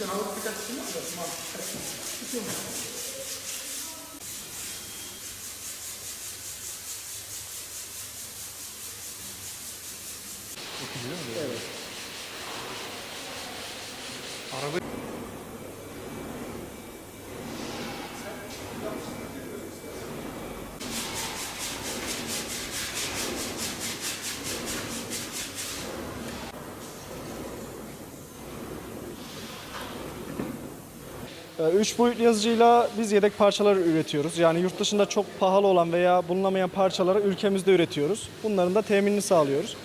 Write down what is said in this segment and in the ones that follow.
で治ってたりしますよ。まあ Üç boyutlu yazıcıyla biz yedek parçalar üretiyoruz. Yani yurt dışında çok pahalı olan veya bulunamayan parçaları ülkemizde üretiyoruz. Bunların da teminini sağlıyoruz.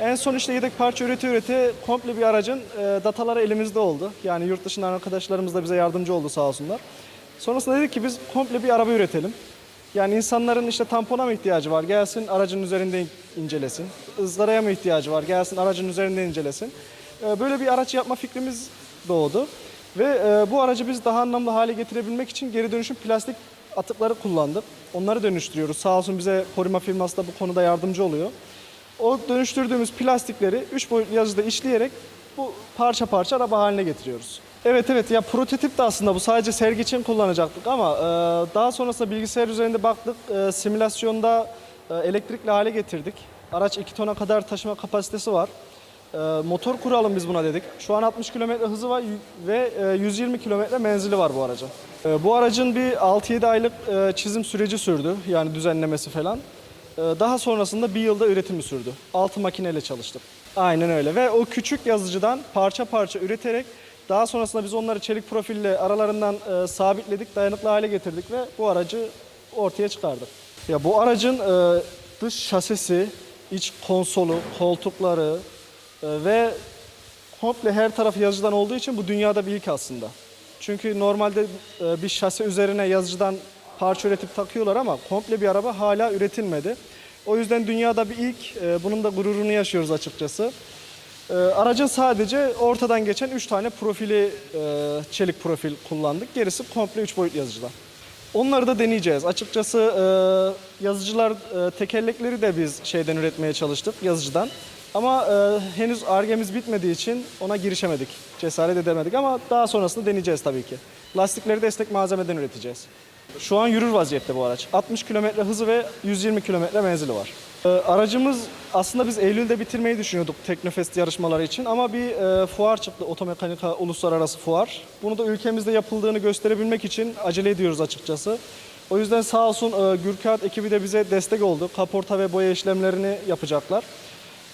En son işte yedek parça ürete ürete komple bir aracın e, dataları elimizde oldu. Yani yurt dışından arkadaşlarımız da bize yardımcı oldu sağ olsunlar. Sonrasında dedik ki biz komple bir araba üretelim. Yani insanların işte tampona mı ihtiyacı var? Gelsin aracın üzerinde incelesin. Izgaraya mı ihtiyacı var? Gelsin aracın üzerinde incelesin. Ee, Böyle bir araç yapma fikrimiz doğdu. Ve e, bu aracı biz daha anlamlı hale getirebilmek için geri dönüşüm plastik atıkları kullandık. Onları dönüştürüyoruz. Sağ olsun bize koruma firması da bu konuda yardımcı oluyor. O dönüştürdüğümüz plastikleri 3 boyutlu yazıda işleyerek bu parça parça araba haline getiriyoruz. Evet evet ya prototip de aslında bu sadece sergi için kullanacaktık ama e, daha sonrasında bilgisayar üzerinde baktık e, simülasyonda e, elektrikli hale getirdik. Araç 2 tona kadar taşıma kapasitesi var. E, motor kuralım biz buna dedik. Şu an 60 km hızı var ve e, 120 km menzili var bu aracın. E, bu aracın bir 6-7 aylık e, çizim süreci sürdü yani düzenlemesi falan. Ee, Daha sonrasında bir yılda üretimi sürdü. Altı makineyle çalıştık. Aynen öyle ve o küçük yazıcıdan parça parça üreterek daha sonrasında biz onları çelik profille aralarından e, sabitledik, dayanıklı hale getirdik ve bu aracı ortaya çıkardık. Ya bu aracın e, dış şasisi, iç konsolu, koltukları e, ve komple her tarafı yazıcıdan olduğu için bu dünyada bir ilk aslında. Çünkü normalde e, bir şase üzerine yazıcıdan parça üretip takıyorlar ama komple bir araba hala üretilmedi. O yüzden dünyada bir ilk, e, bunun da gururunu yaşıyoruz açıkçası. E, Aracın sadece ortadan geçen 3 tane profili, çelik profil kullandık. Gerisi komple 3 boyut yazıcıdan. Onları da deneyeceğiz. Açıkçası yazıcılar tekerlekleri de biz şeyden üretmeye çalıştık yazıcıdan. Ama e, henüz argemiz bitmediği için ona girişemedik. Cesaret edemedik ama daha sonrasında deneyeceğiz tabii ki. Lastikleri de esnek malzemeden üreteceğiz. Şu an yürür vaziyette bu araç. 60 km hızı ve 120 km menzili var. E, aracımız aslında biz Eylül'de bitirmeyi düşünüyorduk Teknofest yarışmaları için ama bir e, fuar çıktı otomekanika uluslararası fuar. Bunu da ülkemizde yapıldığını gösterebilmek için acele ediyoruz açıkçası. O yüzden sağ olsun e, Gürkağıt ekibi de bize destek oldu. Kaporta ve boya işlemlerini yapacaklar.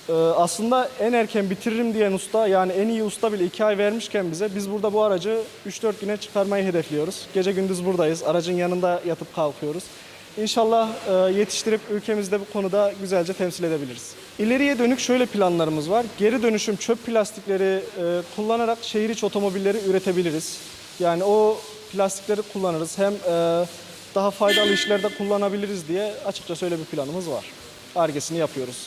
E, aslında en erken bitiririm diyen usta yani en iyi usta bile 2 ay vermişken bize biz burada bu aracı 3-4 güne çıkarmayı hedefliyoruz. Gece gündüz buradayız. Aracın yanında yatıp kalkıyoruz. İnşallah e, yetiştirip ülkemizde bu konuda güzelce temsil edebiliriz. İleriye dönük şöyle planlarımız var. Geri dönüşüm çöp plastikleri e, kullanarak şehir içi otomobilleri üretebiliriz. Yani o plastikleri kullanırız. Hem e, daha faydalı işlerde kullanabiliriz diye açıkçası öyle bir planımız var. Argesini yapıyoruz.